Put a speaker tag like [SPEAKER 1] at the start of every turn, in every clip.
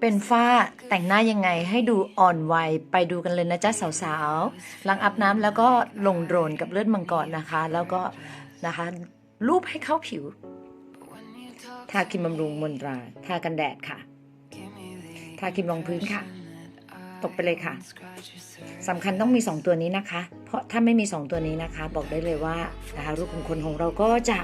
[SPEAKER 1] เป็นฝ้าแต่งหน้ายังไงให้ดูอ่อนวัยไปดูกันเลยนะจ๊ะสาวๆหลังอาบน้ำแล้วก็ลงโดรนกับเลือดมังกรนะคะ แล้วก็นะคะรูปให้เข้าผิว ทาครีมบำรุงมนตรา ทากันแดดค่ะ ทาครีมรองพื้นค่ะ ตกไปเลยค่ะสำคัญต้องมี 2 ตัวนี้นะคะ เพราะถ้าไม่มี 2 ตัวนี้นะคะ บอกได้เลยว่านะคะรูปของคนของเราก็จะ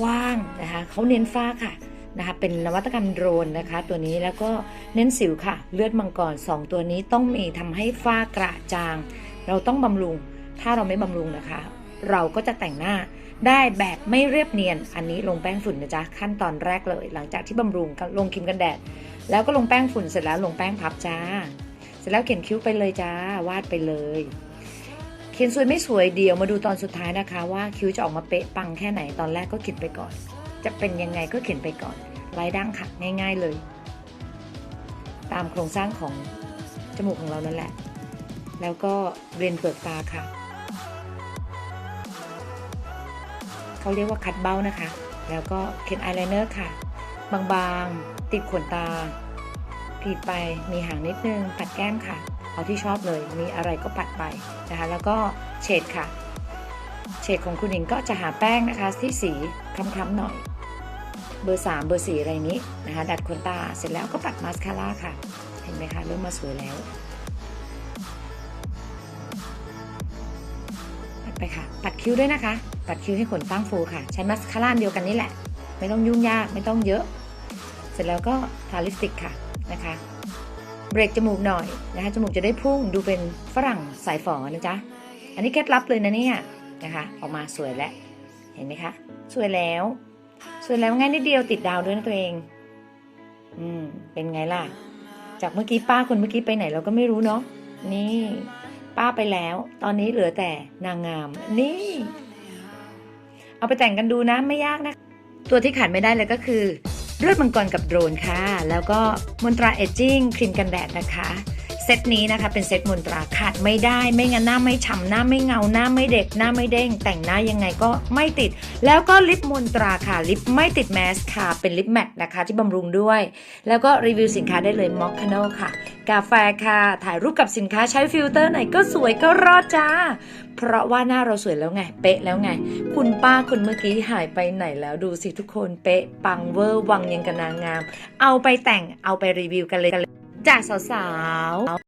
[SPEAKER 1] กว้างนะคะเขาเน้นฝ้าค่ะ นะคะเป็นนวัตกรรมโดรนนะคะ ตัวนี้แล้วก็เน้นสิวค่ะ เลือดมังกร 2 ตัวนี้ต้องมีทำให้ฝ้ากระจาง เราต้องบำรุง ถ้าเราไม่บำรุงนะคะ เราก็จะแต่งหน้าได้แบบไม่เรียบเนียน อันนี้ลงแป้งฝุ่นนะจ๊ะขั้นตอนแรกเลย หลังจากที่บำรุงลงครีมกันแดด แล้วก็ลงแป้งฝุ่นเสร็จแล้วลงแป้งพับจ้า เสร็จแล้วเขียนคิ้วไปเลยจ้าวาดไปเลยเขียนสวยไม่สวยเดียวมาดูตอนสุดท้ายนะคะ ว่าคิ้วจะออกมาเป๊ะปังแค่ไหนตอนแรกก็เขียนไปก่อน จะเป็นยังไงก็เขียนไปก่อนลายดั้งค่ะง่าย ๆเลย ตามโครงสร้างของจมูกของเรานั่นแหละ แล้วก็เรียนเปลือกตาค่ะเขาเรียกว่าคัดเบ้านะคะ แล้วก็เขียนอายไลเนอร์ค่ะ บางๆ ติดขนตาผิดไปมีหางนิดนึงปัดแก้มค่ะ เอาที่ชอบเลยมีอะไรก็ปัดไปนะคะ แล้วก็เฉดค่ะ เฉดของคุณหญิงก็จะหาแป้งนะคะที่สีคล้ำๆหน่อย เบอร์ 3 เบอร์ 4 อะไรนี้นะคะ ดัดขนตาเสร็จแล้วก็ปัดมาสคาร่าค่ะ เห็นไหมคะ เริ่มมาสวยแล้ว ปัดไปค่ะ ปัดคิ้วด้วยนะคะ ปัดคิ้วให้ขนตั้งฟูค่ะ ใช้มาสคาร่าเดียวกันนี่แหละ ไม่ต้องยุ่งยาก ไม่ต้องเยอะ เสร็จแล้วก็ทาลิปสติกค่ะนะคะ เบรกจมูกหน่อยนะคะ จมูกจะได้พุ่งดูเป็นฝรั่งสายฝอนะจ๊ะ อันนี้เคล็ดลับเลยนะเนี่ยนะคะ ออกมาสวยแล้ว เห็นไหมคะ สวยแล้ว สวยแล้วง่ายนิดเดียวติดดาวด้วยนะตัวเอง อืม เป็นไงล่ะ จากเมื่อกี้ป้าคนเมื่อกี้ไปไหนเราก็ไม่รู้เนาะ นี่ ป้าไปแล้ว ตอนนี้เหลือแต่นางงาม นี่ เอาไปแต่งกันดูนะไม่ยากนะ ตัวที่ขาดไม่ได้เลยก็คือเลือดมังกรกับโดรนค่ะ แล้วก็มนตราเอจจิ้งครีมกันแดดนะคะ เซตนี้นะคะเป็นเซตมนตราขาดไม่ได้ไม่งั้นหน้าไม่ฉ่ำหน้าไม่เงาหน้าไม่เด็กหน้าไม่เด้ง แต่งหน้ายังไงก็ไม่ติด แล้วก็ลิปมนตราค่ะลิปไม่ติดแมสค่ะเป็นลิปแมทนะคะที่บำรุงด้วย แล้วก็รีวิวสินค้าได้เลยมอคคาโนค่ะ กาแฟค่ะ ถ่ายรูปกับสินค้าใช้ฟิลเตอร์ไหนก็สวยก็รอดจ้า เพราะว่าหน้าเราสวยแล้วไง เป๊ะแล้วไง คุณป้าคนเมื่อกี้หายไปไหนแล้วดูสิทุกคนเป๊ะปังเวอร์วังยังกับนางงาม เอาไปแต่งเอาไปรีวิวกันเลย กันเ